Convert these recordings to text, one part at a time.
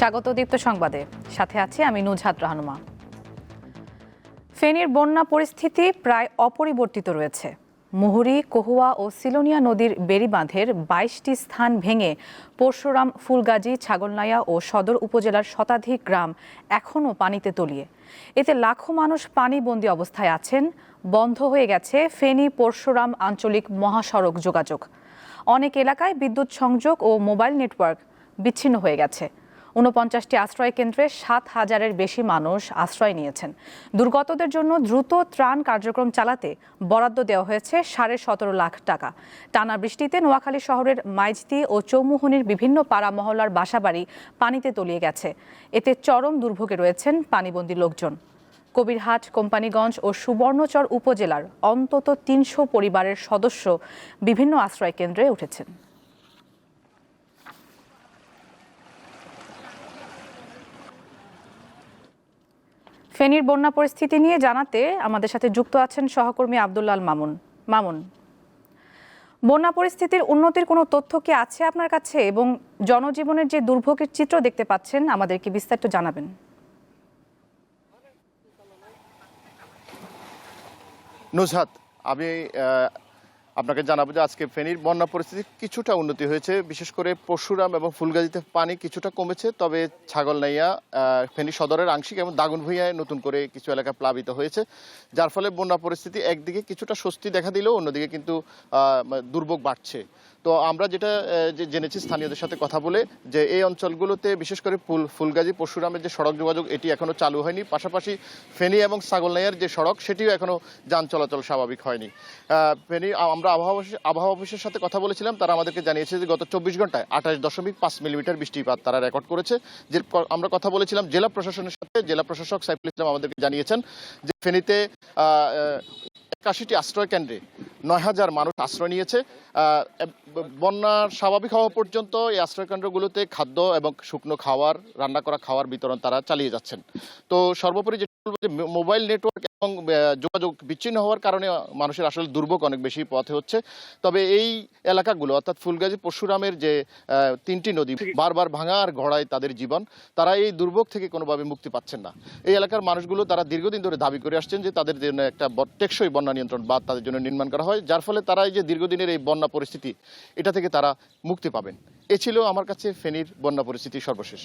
স্বাগত দীপ্ত সংবাদে। সাথে আছি আমি নুজহাত রাহনুমা। ফেনীর বন্যা পরিস্থিতি প্রায় অপরিবর্তিত রয়েছে। মুহুরী, কহুয়া ও সিলোনিয়া নদীর বেড়িবাঁধের বাইশটি স্থান ভেঙে পরশুরাম, ফুলগাজী, ছাগলনাইয়া ও সদর উপজেলার শতাধিক গ্রাম এখনও পানিতে তলিয়ে। এতে লাখো মানুষ পানিবন্দী অবস্থায় আছেন। বন্ধ হয়ে গেছে ফেনী, পরশুরাম আঞ্চলিক মহাসড়ক যোগাযোগ। অনেক এলাকায় বিদ্যুৎ সংযোগ ও মোবাইল নেটওয়ার্ক বিচ্ছিন্ন হয়ে গেছে। ঊনপঞ্চাশটি আশ্রয় কেন্দ্রে সাত হাজারের বেশি মানুষ আশ্রয় নিয়েছেন। দুর্গতদের জন্য দ্রুত ত্রাণ কার্যক্রম চালাতে বরাদ্দ দেওয়া হয়েছে সাড়ে সতেরো লাখ টাকা। টানা বৃষ্টিতে নোয়াখালী শহরের মাইজতি ও চৌমুহনির বিভিন্ন পাড়া মহল্লার বাসাবাড়ি পানিতে তলিয়ে গেছে। এতে চরম দুর্ভোগে রয়েছেন পানিবন্দী লোকজন। কবিরহাট, কোম্পানিগঞ্জ ও সুবর্ণচর উপজেলার অন্তত তিনশো পরিবারের সদস্য বিভিন্ন আশ্রয় কেন্দ্রে উঠেছেন। ফেনীর বন্যা পরিস্থিতি নিয়ে জানাতে আমাদের সাথে যুক্ত আছেন সহকর্মী আবদুল্লাল মামুন। মামুন, বন্যা পরিস্থিতির উন্নতির কোনো তথ্য কি আছে আপনার কাছে এবং জনজীবনের যে দুর্ভোগের চিত্র দেখতে পাচ্ছেন আমাদেরকে বিস্তারিত জানাবেন। নুসহাত আমি আপনাকে জানাব যে আজকে ফেনীর বন্যা পরিস্থিতি কিছুটা উন্নতি হয়েছে। বিশেষ করে পশুরাম এবং ফুলগাজীতে পানি কিছুটা কমেছে, তবে ছাগল নাইয়া ফেনী সদরের আংশিক এবং দাগনভূঞায় নতুন করে কিছু এলাকা প্লাবিত হয়েছে, যার ফলে বন্যা পরিস্থিতি একদিকে কিছুটা স্বস্তি দেখা দিলেও অন্যদিকে কিন্তু দুর্ভোগ বাড়ছে। তো আমরা যেটা জেনেছি স্থানীয়দের সাথে কথা বলে যে এই অঞ্চলগুলোতে বিশেষ করে ফুল, ফুলগাজী, পরশুরামের যে সড়ক যোগাযোগ, এটি এখনও চালু হয়নি। পাশাপাশি ফেনী এবং ছাগলনাইয়ার যে সড়ক, সেটিও এখনও যান চলাচল স্বাভাবিক হয়নি। ফেনী আমরা আবহাওয়া আবহাওয়া অফিসের সাথে কথা বলেছিলাম, তারা আমাদেরকে জানিয়েছে যে গত চব্বিশ ঘন্টায় আঠাশ দশমিক পাঁচ মিলিমিটার বৃষ্টিপাত তারা রেকর্ড করেছে। যে আমরা কথা বলেছিলাম জেলা প্রশাসনের সাথে, জেলা প্রশাসক সাইফুল ইসলাম আমাদেরকে জানিয়েছেন যে ফেনীতে একাশিটি আশ্রয় কেন্দ্রে নয় হাজার মানুষ আশ্রয় নিয়েছে। বন্যার স্বাভাবিক হওয়া পর্যন্ত এই আশ্রয়কেন্দ্রগুলোতে খাদ্য এবং শুকনো খাওয়ার, রান্না করা খাওয়ার বিতরণ তারা চালিয়ে যাচ্ছেন। তো সর্বোপরি মোবাইল নেটওয়ার্ক এবং যোগাযোগ বিচ্ছিন্ন হওয়ার কারণে মানুষের আসলে দুর্ভোগ অনেক বেশি পথে হচ্ছে। তবে এই এলাকাগুলো অর্থাৎ ফুলগাজী পরশুরামের যে তিনটি নদী বারবার ভাঙা আর গড়ায় তাদের জীবন তারা এই দুর্ভোগ থেকে কোনোভাবে মুক্তি পাচ্ছেন না। এই এলাকার মানুষগুলো তারা দীর্ঘদিন ধরে দাবি করে আসছেন যে তাদের জন্য একটা টেকসই বন্যা নিয়ন্ত্রণ বাঁধ তাদের জন্য নির্মাণ করা হয় যার ফলে তারা এই যে দীর্ঘদিনের এই বন্যা পরিস্থিতি এটা থেকে তারা মুক্তি পাবেন। এ ছিল আমার কাছে ফেনীর বন্যা পরিস্থিতি সর্বশেষ।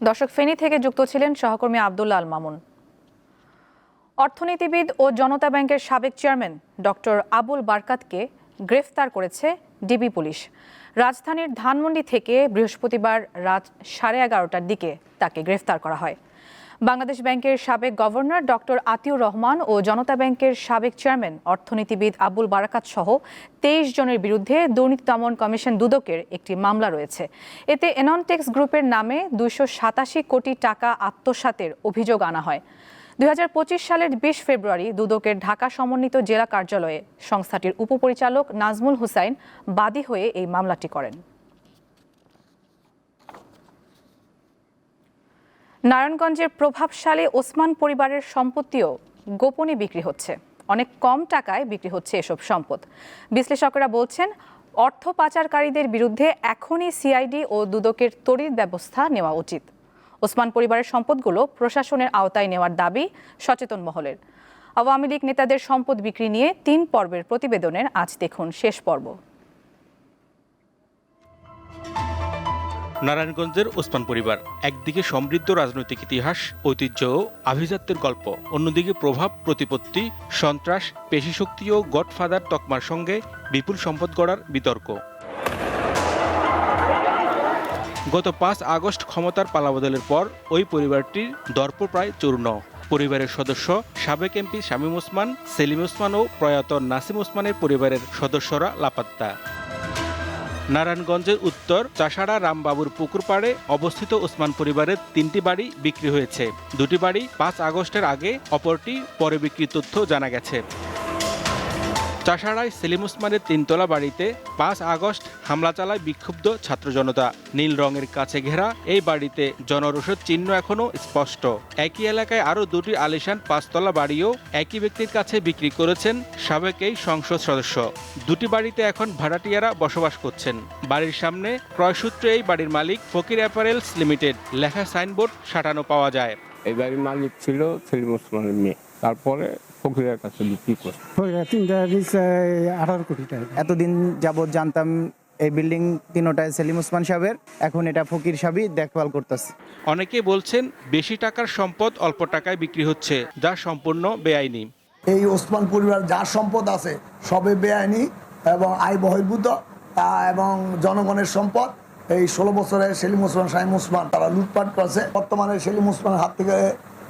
দর্শক ফেনী থেকে যুক্ত ছিলেন সহকর্মী আব্দুল আল মামুন। অর্থনীতিবিদ ও জনতা ব্যাংকের সাবেক চেয়ারম্যান ডক্টর আবুল বারকাতকে গ্রেফতার করেছে ডিবি পুলিশ। রাজধানীর ধানমন্ডি থেকে বৃহস্পতিবার রাত সাড়ে এগারোটার দিকে তাকে গ্রেফতার করা হয়। বাংলাদেশ ব্যাংকের সাবেক গভর্নর ডক্টর আতিউর রহমান ও জনতা ব্যাংকের সাবেক চেয়ারম্যান অর্থনীতিবিদ আবুল বারাকাত সহ তেইশ জনের বিরুদ্ধে দুর্নীতি দমন কমিশন দুদকের একটি মামলা রয়েছে। এতে এননটেক্স গ্রুপের নামে দুইশো সাতাশি কোটি টাকা আত্মসাতের অভিযোগ আনা হয়। দুই হাজার পঁচিশ সালের বিশ ফেব্রুয়ারি দুদকের ঢাকা সমন্বিত জেলা কার্যালয়ে সংস্থাটির উপপরিচালক নাজমুল হুসাইন বাদী হয়ে এই মামলাটি করেন। নারায়ণগঞ্জের প্রভাবশালী ওসমান পরিবারের সম্পত্তিও গোপনে বিক্রি হচ্ছে। অনেক কম টাকায় বিক্রি হচ্ছে এসব সম্পদ। বিশ্লেষকরা বলছেন, অর্থ পাচারকারীদের বিরুদ্ধে এখনই সিআইডি ও দুদকের তড়িৎ ব্যবস্থা নেওয়া উচিত। ওসমান পরিবারের সম্পদগুলো প্রশাসনের আওতায় নেওয়ার দাবি সচেতন মহলের। আওয়ামী লীগ নেতাদের সম্পদ বিক্রি নিয়ে তিন পর্বের প্রতিবেদনের আজ দেখুন শেষ পর্ব। নারায়ণগঞ্জের ওসমান পরিবার। একদিকে সমৃদ্ধ রাজনৈতিক ইতিহাস, ঐতিহ্য ও আভিজাত্যের গল্প। অন্যদিকে প্রভাব, প্রতিপত্তি, সন্ত্রাস, পেশিশক্তি ও গডফাদার তকমার সঙ্গে বিপুল সম্পদ গড়ার বিতর্ক। গত পাঁচ আগস্ট ক্ষমতার পালাবদলের পর ওই পরিবারটির দর্প প্রায় চূর্ণ। পরিবারের সদস্য সাবেক এমপি শামীম ওসমান, সেলিম ওসমান ও প্রয়াত নাসিম ওসমানের পরিবারের সদস্যরা লাপাত্তা। নারায়ণগঞ্জের উত্তর চাষাড়া রামবাবুর পুকুর পাড়ে অবস্থিত ওসমান পরিবারের তিনটি বাড়ি বিক্রি হয়েছে। দুটি বাড়ি পাঁচ আগস্টের আগে, অপরটি পরে বিক্রির তথ্য জানা গেছে। চাষাড়ায় সেলিম ওসমানের তিনতলা বাড়িতে পাঁচ আগস্ট হামলা চালায় বিক্ষুব্ধ ছাত্র জনতা। নীল রঙের কাছে ঘেরা এই বাড়িতে জনরসদ চিহ্ন এখনও স্পষ্ট। একই এলাকায় আরও দুটি আলিশান পাঁচতলা বাড়িও একই ব্যক্তির কাছে বিক্রি করেছেন সাবেক এই সংসদ সদস্য। দুটি বাড়িতে এখন ভাড়াটিয়ারা বসবাস করছেন। বাড়ির সামনে ক্রয়সূত্রে এই বাড়ির মালিক ফকির অ্যাপারেলস লিমিটেড। লেখা সাইনবোর্ড সাটানো পাওয়া যায়। এই বাড়ির মালিক ছিল সেলিম ওসমানের মেয়ে। তারপরে ফকিরের কাছে বিক্রি করে তিনটা আঠারো কোটি টাকা। এতদিন যাবৎ জানতাম এই বিল্ডিং তিনোটায় সেলিম ওসমান সাহেবের। এখন এটা ফকির সাবি দেখভাল করতেছে। অনেকে বলছেন বেশি টাকার সম্পদ অল্প টাকায় বিক্রি হচ্ছে যা সম্পূর্ণ বেআইনি। এই ওসমান পরিবার যার সম্পদ আছে সবে বেআইনি এবং আয় বহির্ভূত এবং জনগণের সম্পদ। এই ষোলো বছরের সেলিম ওসমান শাহিম ওসমান তারা লুটপাট করছে। বর্তমানে সেলিম ওসমানের হাত থেকে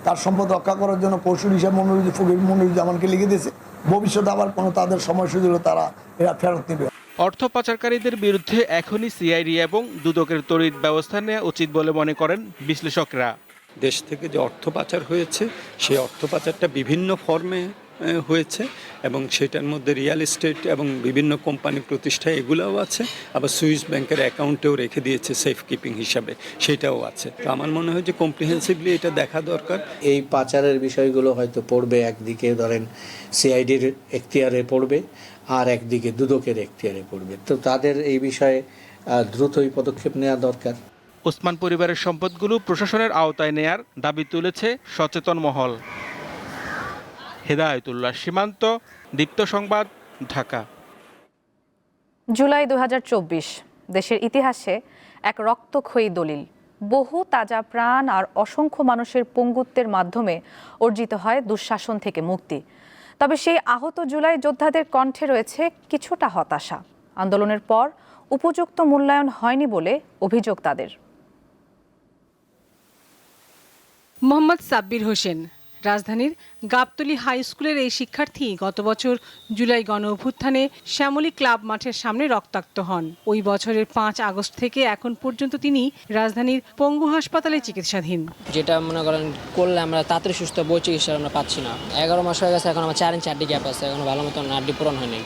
তার সম্পদ রক্ষা করার জন্য পরশুর হিসাব মনিরুদ্দিন ফকির মনিরুজ্জামানকে লিখে দিয়েছে। ভবিষ্যতে আবার কোনো তাদের সময় সুযোগ তারা এরা ফেরত নেবে। অর্থ পাচারকারীদের বিরুদ্ধে এখনই সিআইডি এবং দুদকের তড়িৎ ব্যবস্থা নেওয়া উচিত বলে মনে করেন বিশ্লেষকরা। দেশ থেকে যে অর্থ পাচার হয়েছে সেই অর্থ পাচারটা বিভিন্ন ফর্মে হয়েছে এবং সেটার মধ্যে রিয়েল এস্টেট এবং বিভিন্ন কোম্পানি প্রতিষ্ঠা এগুলোও আছে। আবার সুইস ব্যাংকের অ্যাকাউন্টেও রেখে দিয়েছে সেফ কিপিং হিসাবে সেটাও আছে। তো আমার মনে হয় যে কম্প্রিহেন্সিভলি এটা দেখা দরকার। এই পাচারের বিষয়গুলো হয়তো পড়বে একদিকে ধরেন সিআইডির এখতিয়ারে পড়বে আর একদিকে দুদকের এখতিয়ারে পড়বে। তো তাদের এই বিষয়ে দ্রুতই পদক্ষেপ নেওয়া দরকার। ওসমান পরিবারের সম্পদগুলো প্রশাসনের আওতায় নেয়ার দাবি তুলেছে সচেতন মহল। হেদায়তুল্লাহ সীমান্ত দীপ্ত সংবাদ ঢাকা। জুলাই দুহাজার চব্বিশ দেশের ইতিহাসে এক রক্তক্ষয়ী দলিল। বহু তাজা প্রাণ আর অসংখ্য মানুষের পঙ্গুত্বের মাধ্যমে অর্জিত হয় দুঃশাসন থেকে মুক্তি। তবে সেই আহত জুলাই যোদ্ধাদের কণ্ঠে রয়েছে কিছুটা হতাশা। আন্দোলনের পর উপযুক্ত মূল্যায়ন হয়নি বলে অভিযোগ তাদের। মোহাম্মদ সাব্বির হোসেন রাজধানীর গাবতলী হাই স্কুলের এই শিক্ষার্থী গত বছর জুলাই গণ অভ্যুত্থানে শ্যামলী ক্লাব মাঠের সামনে রক্তাক্ত হন। ওই বছরের পাঁচ আগস্ট থেকে এখন পর্যন্ত তিনি রাজধানীর পঙ্গু হাসপাতালে চিকিৎসাধীন। যেটা মনে করেন করলে আমরা তাড়াতাড়ি সুস্থ বই চিকিৎসা আমরা পাচ্ছি না। এগারো মাস হয়ে গেছে এখন আমার চার ইঞ্চি আড্ডি গ্যাপ আছে এখনও ভালো মতো আড্ডি পূরণ হয়নি।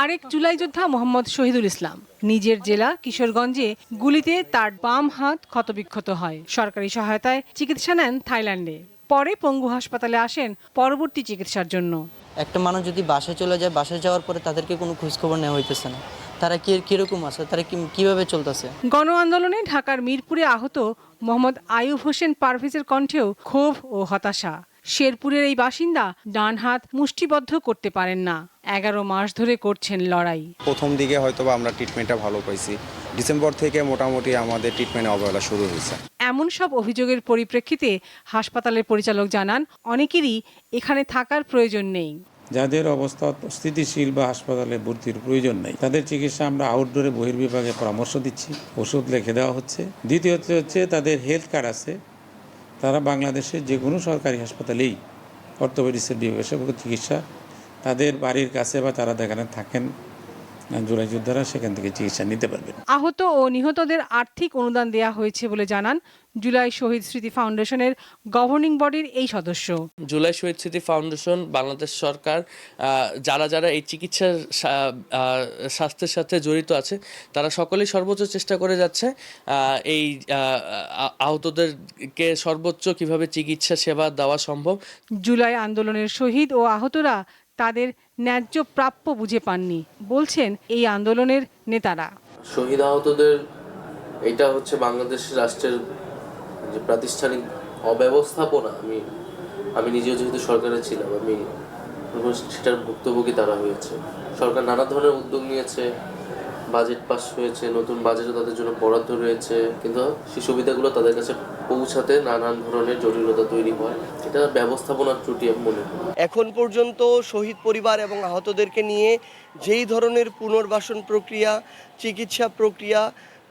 আরেক জুলাই যোদ্ধা মোহাম্মদ শহীদুল ইসলাম। নিজের জেলা কিশোরগঞ্জে গুলিতে তার বাম হাত ক্ষতবিক্ষত হয়। সরকারি সহায়তায় চিকিৎসা নেন থাইল্যান্ডে। পরে পঙ্গু হাসপাতালে আসেন পরবর্তী চিকিৎসার জন্য। একটা মানুষ যদি বাসায় চলে যায় বাসায় যাওয়ার পরে তাদেরকে কোনো খোঁজখবর নেওয়া হইতেছে না। তারা কি কীরকম আছে? তারা কি- কীভাবে চলতেছে? গণ আন্দোলনে ঢাকার মিরপুরে আহত মোহাম্মদ আয়ুব হোসেন পারভেজের কণ্ঠেও ক্ষোভ ও হতাশা। শেরপুরের এই বাসিন্দা ডান হাত মুষ্টিবদ্ধ করতে পারেন না। এগারো মাস ধরে করছেন লড়াই। প্রথম দিকে হয়তো বা আমরা ট্রিটমেন্টটা ভালো পাইছি। ডিসেম্বর থেকে মোটামুটি আমাদের ট্রিটমেন্ট অবহেলা শুরু হয়েছে। এমন সব অভিযোগের পরিপ্রেক্ষিতে হাসপাতালের পরিচালক জানান, অনেকেরই এখানে থাকার প্রয়োজন নেই। যাদের অবস্থা স্থিতিশীল বা হাসপাতালে ভর্তির প্রয়োজন নেই, তাদের চিকিৎসা আমরা আউটডোরে বহির্বিভাগে পরামর্শ দিচ্ছি, ওষুধ লিখে দেওয়া হচ্ছে। দ্বিতীয়ত হচ্ছে, তাদের হেলথ কার্ড আছে। তারা বাংলাদেশের যে কোনো সরকারি হাসপাতালেই অর্থোপেডিক্সের বিশেষজ্ঞ চিকিৎসা, তাদের বাড়ির কাছে বা তারা যেখানে থাকেন জুলাই যোদ্ধারা সেখান থেকে চিকিৎসা নিতে পারবেন আহত ও নিহতদের আর্থিক অনুদান দেয়া হয়েছে বলে জানান জুলাই শহীদ স্মৃতি ফাউন্ডেশনের গভর্নিং বডির এই সদস্য। জুলাই শহীদ স্মৃতি ফাউন্ডেশন বাংলাদেশ সরকার যারা যারা এই চিকিৎসার সা- স্বাস্থ্যের সাথে জড়িত আছে তারা সকলেই সর্বোচ্চ চেষ্টা করে যাচ্ছে এই আহতদেরকে সর্বোচ্চ কীভাবে চিকিৎসা সেবা দেওয়া সম্ভব। জুলাই আন্দোলনের শহীদ ও আহতরা তাদের ন্যায্য প্রাপ্য বুঝে পাননি। বলছেন এই আন্দোলনের নেতারা। শহীদ আহতদের এটা হচ্ছে বাংলাদেশ রাষ্ট্রের যে প্রাতিষ্ঠানিক অব্যবস্থাপনা। আমি আমি নিজেও যেহেতু সরকারে ছিলাম, আমি সেটার ভুক্তভোগী তারা হয়েছে। সরকার নানা ধরনের উদ্যোগ নিয়েছে বাজেট পাস হয়েছে, নতুন বাজেটও তাদের জন্য বরাদ্দ রয়েছে, কিন্তু সেই সুবিধাগুলো তাদের কাছে পৌঁছাতে নানান ধরনের জটিলতা তৈরি হয়। এটা ব্যবস্থাপনার ত্রুটি আমি মনে করি। এখন পর্যন্ত শহীদ পরিবার এবং আহতদেরকে নিয়ে যেই ধরনের পুনর্বাসন প্রক্রিয়া, চিকিৎসা প্রক্রিয়া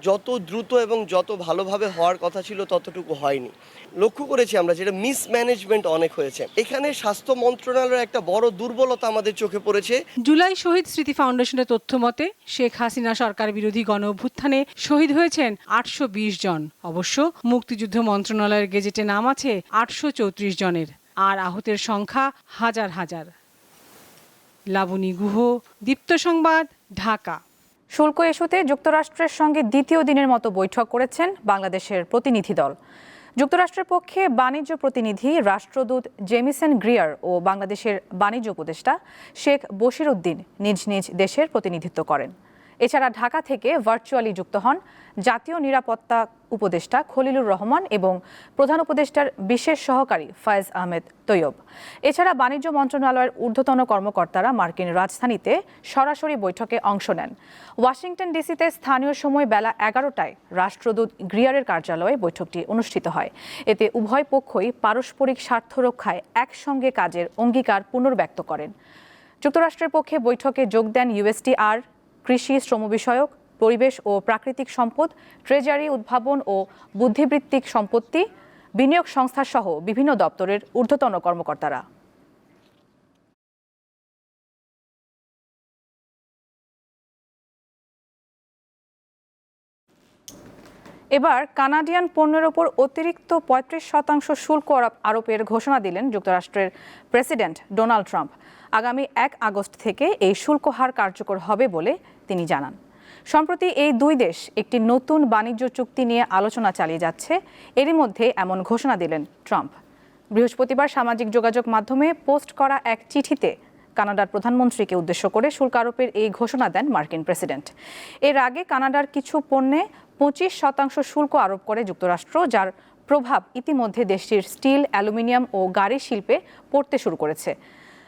যত দ্রুত এবং যত ভালোভাবে হওয়ার কথা ছিল ততটুকু হয়নি। লক্ষ্য করেছি আমরা যেটা মিসম্যানেজমেন্ট অনেক হয়েছে। এখানে স্বাস্থ্য মন্ত্রণালয়ের একটা বড় দুর্বলতা আমাদের চোখে পড়েছে। জুলাই শহীদ স্মৃতি ফাউন্ডেশনের তথ্য মতে শেখ হাসিনা সরকার বিরোধী গণ অভ্যুত্থানে শহীদ হয়েছেন আটশো বিশ জন। অবশ্য মুক্তিযুদ্ধ মন্ত্রণালয়ের গেজেটে নাম আছে আটশো চৌত্রিশ জনের আর আহতের সংখ্যা হাজার হাজার। লাবণী গুহ দীপ্ত সংবাদ ঢাকা। শুল্ক ইস্যুতে যুক্তরাষ্ট্রের সঙ্গে দ্বিতীয় দিনের মতো বৈঠক করেছেন বাংলাদেশের প্রতিনিধি দল। যুক্তরাষ্ট্রের পক্ষে বাণিজ্য প্রতিনিধি রাষ্ট্রদূত জেমিসন গ্রিয়ার ও বাংলাদেশের বাণিজ্য উপদেষ্টা শেখ বশির উদ্দিন নিজ নিজ দেশের প্রতিনিধিত্ব করেন। এছাড়া ঢাকা থেকে ভার্চুয়ালি যুক্ত হন জাতীয় নিরাপত্তা উপদেষ্টা খলিলুর রহমান এবং প্রধান উপদেষ্টার বিশেষ সহকারী ফয়েজ আহমেদ তৈয়ব। এছাড়া বাণিজ্য মন্ত্রণালয়ের ঊর্ধ্বতন কর্মকর্তারা মার্কিন রাজধানীতে সরাসরি বৈঠকে অংশ নেন। ওয়াশিংটন ডিসিতে স্থানীয় সময় বেলা এগারোটায় রাষ্ট্রদূত গ্রিয়ারের কার্যালয়ে বৈঠকটি অনুষ্ঠিত হয়। এতে উভয় পক্ষই পারস্পরিক স্বার্থ রক্ষায় একসঙ্গে কাজের অঙ্গীকার পুনর্ব্যক্ত করেন। যুক্তরাষ্ট্রের পক্ষে বৈঠকে যোগ দেন ইউএসটিআর কৃষি শ্রম বিষয়ক পরিবেশ ও প্রাকৃতিক সম্পদ, ট্রেজারি উদ্ভাবন ও বুদ্ধিবৃত্তিক সম্পত্তি, বিনিয়োগ সংস্থা সহ বিভিন্ন দপ্তরের ঊর্ধ্বতন কর্মকর্তারা। এবার কানাডিয়ান পণ্যের ওপর অতিরিক্ত পঁয়ত্রিশ শতাংশ শুল্ক আরোপ- আরোপের ঘোষণা দিলেন যুক্তরাষ্ট্রের প্রেসিডেন্ট ডোনাল্ড ট্রাম্প। আগামী এক আগস্ট থেকে এই শুল্ক হার কার্যকর হবে বলে তিনি জানান। সম্প্রতি এই দুই দেশ একটি নতুন বাণিজ্য চুক্তি নিয়ে আলোচনা চালিয়ে যাচ্ছে। এরই মধ্যে এমন ঘোষণা দিলেন ট্রাম্প। বৃহস্পতিবার সামাজিক যোগাযোগ মাধ্যমে পোস্ট করা এক চিঠিতে কানাডার প্রধানমন্ত্রীকে উদ্দেশ্য করে শুল্ক আরোপের এই ঘোষণা দেন মার্কিন প্রেসিডেন্ট। এর আগে কানাডার কিছু পণ্যে পঁচিশ শতাংশ শুল্ক আরোপ করে যুক্তরাষ্ট্র, যার প্রভাব ইতিমধ্যে দেশটির স্টিল, অ্যালুমিনিয়াম ও গাড়ি শিল্পে পড়তে শুরু করেছে।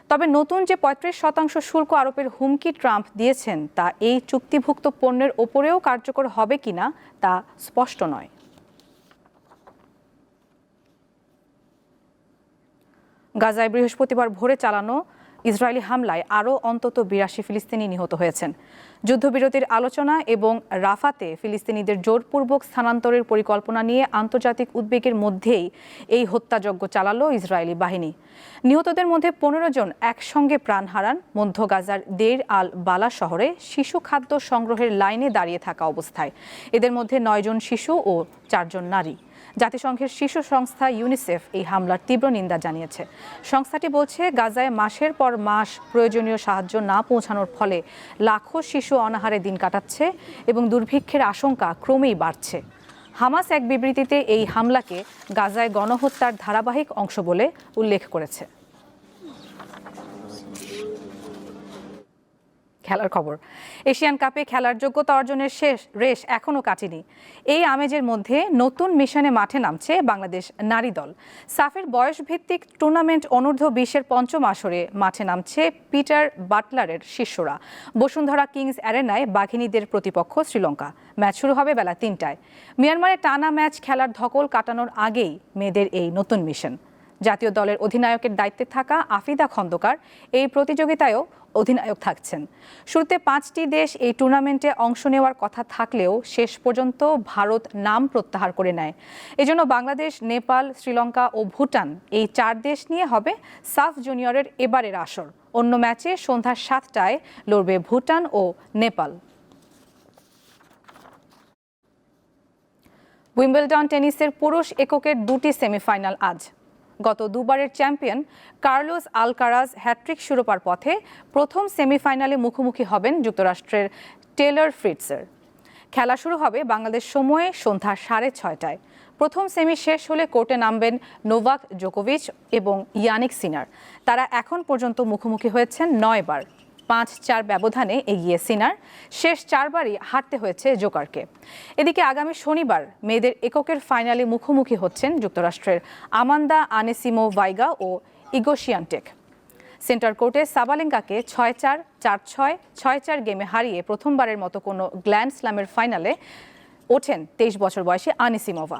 তবে নতুন যে পঁয়ত্রিশ শতাংশ শুল্ক আরোপের হুমকি ট্রাম্প দিয়েছেন, তা এই চুক্তিভুক্ত পণ্যের ওপরেও কার্যকর হবে কিনা তা স্পষ্ট নয়। গাজায় বৃহস্পতিবার ভোরে চালানো ইসরায়েলি হামলায় আরও অন্তত বিরাশি ফিলিস্তিনি নিহত হয়েছেন। যুদ্ধবিরতির আলোচনা এবং রাফাতে ফিলিস্তিনিদের জোরপূর্বক স্থানান্তরের পরিকল্পনা নিয়ে আন্তর্জাতিক উদ্বেগের মধ্যেই এই হত্যাযজ্ঞ চালালো ইসরায়েলি বাহিনী। নিহতদের মধ্যে পনেরো জন একসঙ্গে প্রাণ হারান। মধ্য গাজার দের আল বালা শহরে শিশু খাদ্য সংগ্রহের লাইনে দাঁড়িয়ে থাকা অবস্থায়। এদের মধ্যে নয়জন শিশু ও চারজন নারী। জাতিসংঘের শিশু সংস্থা ইউনিসেফ এই হামলার তীব্র নিন্দা জানিয়েছে। সংস্থাটি বলছে, গাজায় মাসের পর মাস প্রয়োজনীয় সাহায্য না পৌঁছানোর ফলে লাখো শিশু অনাহারে দিন কাটাচ্ছে এবং দুর্ভিক্ষের আশঙ্কা ক্রমেই বাড়ছে। হামাস এক বিবৃতিতে এই হামলাকে গাজায় গণহত্যার ধারাবাহিক অংশ বলে উল্লেখ করেছে। খেলার খবর। এশিয়ান কাপে খেলার যোগ্যতা অর্জনের শেষ রেশ এখনও কাটেনি। এই আমেজের মধ্যে নতুন মিশনে মাঠে নামছে বাংলাদেশ নারী দল। সাফের বয়সভিত্তিক টুর্নামেন্ট অনূর্ধ্ব বিশের পঞ্চম আসরে মাঠে নামছে পিটার বাটলারের শিষ্যরা। বসুন্ধরা কিংস অ্যারেনায় বাঘিনীদের প্রতিপক্ষ শ্রীলঙ্কা। ম্যাচ শুরু হবে বেলা তিনটায়। মিয়ানমারে টানা ম্যাচ খেলার ধকল কাটানোর আগেই মেয়েদের এই নতুন মিশন। জাতীয় দলের অধিনায়কের দায়িত্বে থাকা আফিদা খন্দকার এই প্রতিযোগিতায়ও অধিনায়ক থাকছেন। শুরুতে পাঁচটি দেশ এই টুর্নামেন্টে অংশ নেওয়ার কথা থাকলেও শেষ পর্যন্ত ভারত নাম প্রত্যাহার করে নেয়। এজন্য বাংলাদেশ, নেপাল, শ্রীলঙ্কা ও ভুটান এই চার দেশ নিয়ে হবে সাফ জুনিয়রের এবারের আসর। অন্য ম্যাচে সন্ধ্যা সাতটায় লড়বে ভুটান ও নেপাল। উইম্বলডন টেনিসের পুরুষ এককের দুটি সেমিফাইনাল আজ। গত দুবারের champion Carlos Alcaraz hat trick শিরোপার পথে প্রথম সেমিফাইনালে মুখোমুখি হবেন যুক্তরাষ্ট্রের টেলর ফ্রিটসের খেলা শুরু হবে বাংলাদেশ সময়ে সন্ধ্যা সাড়ে ছয়টায়। প্রথম সেমি শেষ হলে কোর্টে নামবেন নোভাক জোকোভিচ এবং ইয়ানিক সিনার। তারা এখন পর্যন্ত মুখোমুখি হয়েছেন নয়বার। পাঁচ চার ব্যবধানে এগিয়ে সিনার। শেষ চারবারই হারতে হয়েছে জোকারকে। এদিকে আগামী শনিবার মেয়েদের এককের ফাইনালে মুখোমুখি হচ্ছেন যুক্তরাষ্ট্রের আমান্দা আনেসিমো ভাইগা ও ইগোশিয়ানটেক সেন্টার কোর্টে সাবালেঙ্কাকে ছয় চার চার ছয় ছয় চার গেমে হারিয়ে প্রথমবারের মতো কোনো গ্ল্যান্ড স্ল্যামের ফাইনালে ওঠেন তেইশ বছর বয়সী আনিসিমোভা।